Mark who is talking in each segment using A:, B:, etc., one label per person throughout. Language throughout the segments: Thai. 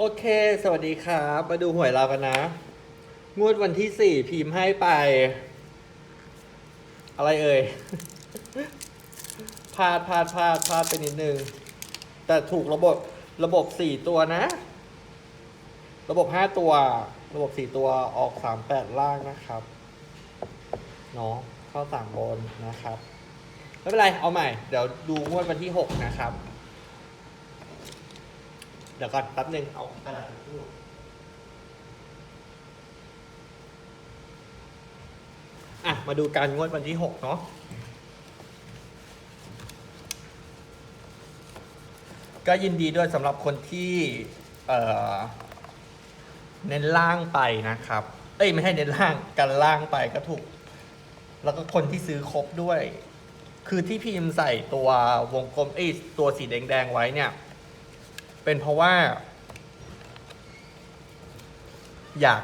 A: โอเค สวัสดีครับ มาดูหวยเรากันนะ งวดวันที่สี่พิมพ์ให้ไป อะไรเอ่ย พลาดพลาดพลาดพลาดไปนิดนึง แต่ถูกระบบระบบสี่ตัวนะ ระบบห้าตัว ระบบสี่ตัวออกสามแปดล่างนะครับ เนาะเข้าสามบนนะครับ ไม่เป็นไร เอาใหม่ เดี๋ยวดูงวดวันที่หกนะครับ เดี๋ยวก่อนแป๊บนึงเอากระดาษทิชชู่อะ มาดูการงวดวันที่หกเนาะก็ยินดีด้วยสำหรับคนที่ เอ่อ เน้นล่างไปนะครับ เอ้ย ไม่ใช่เน้นล่างกันล่างไปก็ถูก แล้วก็คนที่ซื้อครบด้วย คือที่พิมพ์ใส่ตัววงกลมเอ้ยตัวสีแดงๆไว้เนี่ย เป็นเพราะว่า อยาก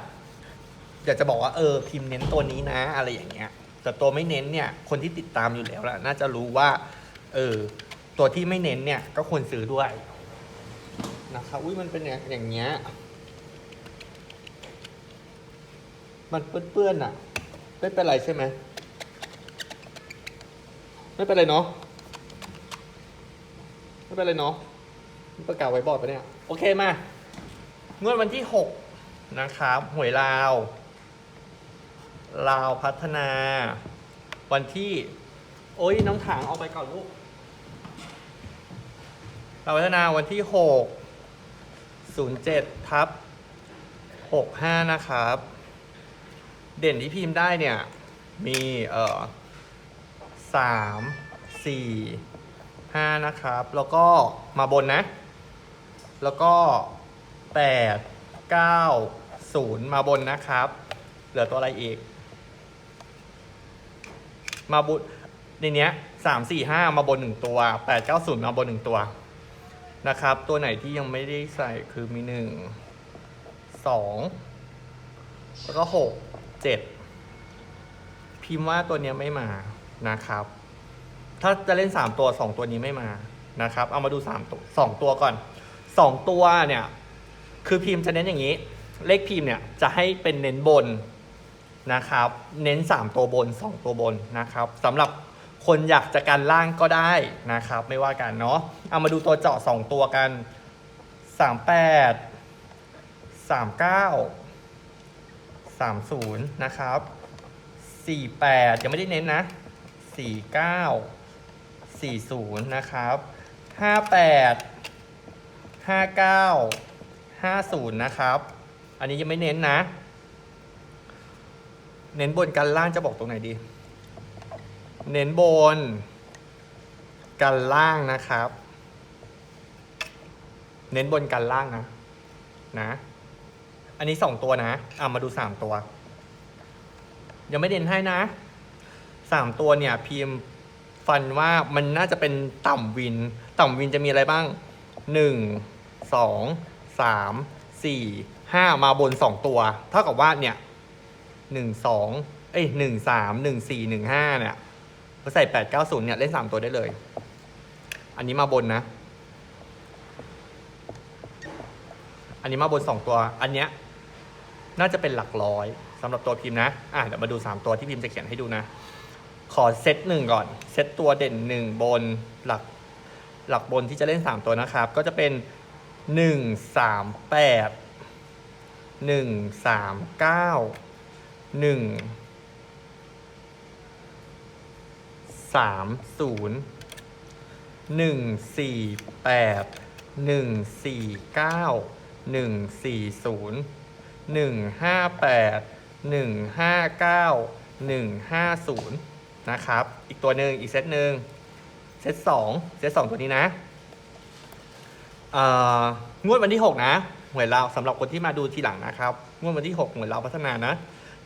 A: อยากจะบอกว่าเออ พิมพ์เน้นตัวนี้นะ อะไรอย่างเงี้ย แต่ตัวไม่เน้นเนี่ย คนที่ติดตามอยู่แล้วแหละน่าจะรู้ว่า เออ ตัวที่ไม่เน้นเนี่ย ก็ควรซื้อด้วยนะครับอุ้ยมันเป็นอย่างอย่างเงี้ยมันเปื้อนๆอะ ไม่เป็นไรใช่ไหมไม่เป็นไรเนาะไม่เป็นไรเนาะ ประกาศไว้บอร์ดปะเนี่ย โอเคมางวดวันที่ 6 นะครับ หวยลาว ลาวพัฒนา วันที่ โอ้ยน้องถางเอาไปก่อนลูก ลาวพัฒนาวันที่ 6 07ทับ65 นะครับ เด่นที่พิมพ์ได้เนี่ย มีเอ่อสามสี่ห้านะครับ แล้วก็มาบนนะ แล้วก็แปดเก้าศูนย์มาบนนะครับ เหลือตัวอะไรอีก มาบุในเนี้ยสามสี่ห้ามาบนหนึ่งตัวแปดเก้าศูนย์มาบนหนึ่งตัวนะครับ ตัวไหนที่ยังไม่ได้ใส่คือมีหนึ่งสองแล้วก็หกเจ็ดพิมพ์ว่าตัวเนี้ยไม่มานะครับ ถ้าจะเล่นสามตัวสองตัวนี้ไม่มานะครับ เอามาดูสามตัวสองตัวก่อน สองตัวเนี่ย คือพิมพ์จะเน้นอย่างนี้ เลขพิมพ์เนี่ยจะให้เป็นเน้นบนนะครับ เน้นสามตัวบนสองตัวบนนะครับสำหรับคนอยากจะการล่างก็ได้นะครับ ไม่ว่ากันเนาะเอามาดูตัวเจาะสองตัวกันสามแปดสามเก้าสามศูนย์นะครับสี่แปดยังไม่ได้เน้นนะสี่เก้าสี่ศูนย์นะครับห้าแปดห้าเก้าห้าศูนย์นะครับ อันนี้ยังไม่เน้นนะ เน้นบนกันล่างจะบอกตรงไหนดี เน้นบน กันล่างนะครับ เน้นบนกันล่างนะ นะ อันนี้สองตัวนะอะมาดูสามตัว ยังไม่เน้นให้นะสามตัวเนี่ยพิมพ์ฟันว่ามันน่าจะเป็นต่ำวิน ต่ำวินจะมีอะไรบ้างหนึ่ง สองสามสี่ห้ามาบนสองตัว เท่ากับว่าเนี่ยหนึ่งสองเอ้ยหนึ่งสามหนึ่งสี่หนึ่งห้าเนี่ยพอใส่แปดเก้าศูนย์เนี่ยเล่นสามตัวได้เลย อันนี้มาบนนะ อันนี้มาบนสองตัว อันเนี้ยน่าจะเป็นหลักร้อยสำหรับตัวพิมพ์นะ อะเดี๋ยวมาดูสามตัวที่พิมพ์จะเขียนให้ดูนะ ขอเซตหนึ่งก่อน เซตตัวเด่นหนึ่งบนหลักหลักบนที่จะเล่นสามตัวนะครับ ก็จะเป็นห หนึ่งสามแปดหนึ่งสามเก้าหนึ่งสามศูนย์หนึ่งสี่แปดหนึ่งสี่เก้าหนึ่งสี่ศูนย์หนึ่งห้าแปดหนึ่งห้าเก้าหนึ่งห้าศูนย์นะครับ อีกตัวหนึ่งอีกเซตหนึ่งเซตสองเซตสองตัวนี้นะ งวดวันที่ 6 นะหวยเราวสำหรับคนที่มาดูทีหลังนะครับ งวดวันที่ 6 หวยเราวพัฒนานะ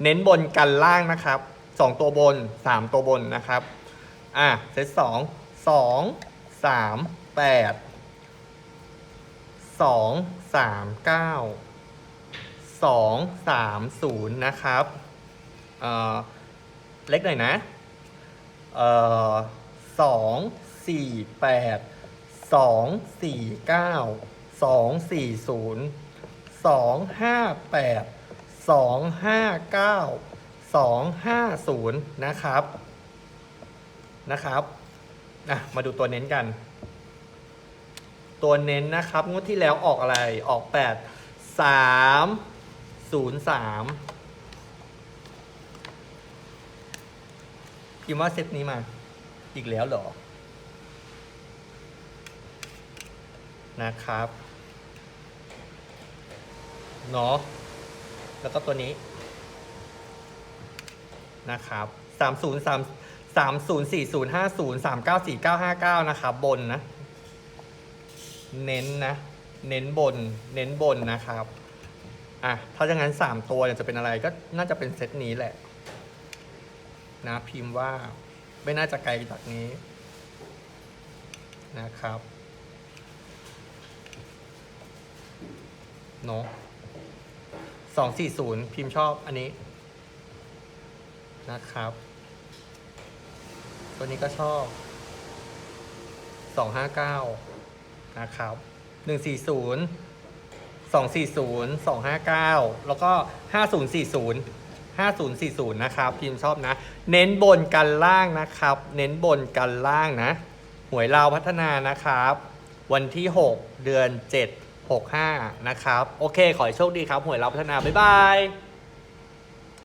A: เน้นบนกันล่างนะครับสองตัวบนสามตัวบนนะครับ อะเซตสองสองสามแปดสองสามเก้าสองสามศูนย์นะครับเอ่อเล็กหน่อยนะเอ่อสองสี่แปด สองสี่เก้าสองสี่ศูนย์สองห้าแปดสองห้าเก้าสองห้าศูนย์นะครับนะครับอะมาดูตัวเน้นกัน ตัวเน้นนะครับงวดที่แล้วออกอะไรออกแปดสามศูนย์สามพิมพ์ว่าเซตนี้มา อีกแล้วเหรอ นะครับเนาะแล้วก็ตัวนี้นะครับสามศูนย์สามสามศูนย์สี่ศูนย์ห้าศูนย์สามเก้าสี่เก้าห้าเก้านะครับบนนะ เน้นนะ เน้นบน เน้นบนนะครับอะถ้าอย่างนั้นสามตัวเนี่ยจะเป็นอะไรก็น่าจะเป็นเซตนี้แหละ นะพิมพ์ว่าไม่น่าจะไกลจากนี้นะครับ เนาะสองสี่ศูนย์พิมพ์ชอบอันนี้ นะครับ ตัวนี้ก็ชอบสองห้าเก้านะครับหนึ่งสี่ศูนย์สองสี่ศูนย์สองห้าเก้าแล้วก็ห้าศูนย์สี่ศูนย์ห้าศูนย์สี่ศูนย์นะครับ พิมพ์ชอบนะ เน้นบนกันล่างนะครับ เน้นบนกันล่างนะ หวยลาวพัฒนานะครับ วันที่ 6 เดือน 7 65 นะครับ โอเค ขอให้โชคดีครับหวยเราพัฒนา บ๊ายบาย